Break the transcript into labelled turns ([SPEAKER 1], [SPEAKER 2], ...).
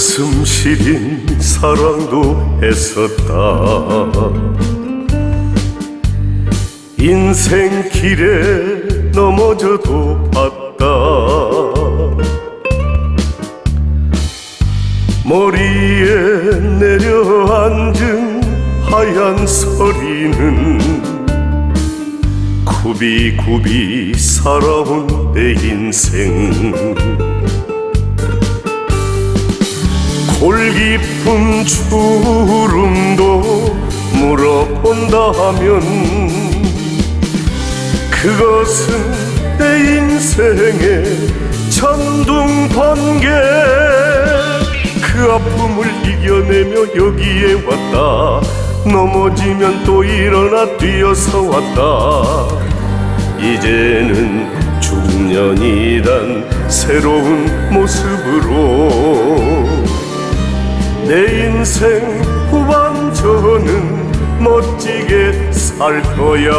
[SPEAKER 1] 시린 사랑도 했었다. 인생 길에 넘어져도 봤다. 머리에 내려앉은 하얀 서리는 굽이굽이 살아온 내 인생 골 깊은 주름도 물어본다면 그것은 내 인생의 천둥 번개. 그 아픔을 이겨내며 여기에 왔다. 넘어지면 또 일어나 뛰어서 왔다. 이제는 중년이란 새로운 모습으로 내 인생 후반전은 멋지게 살 거야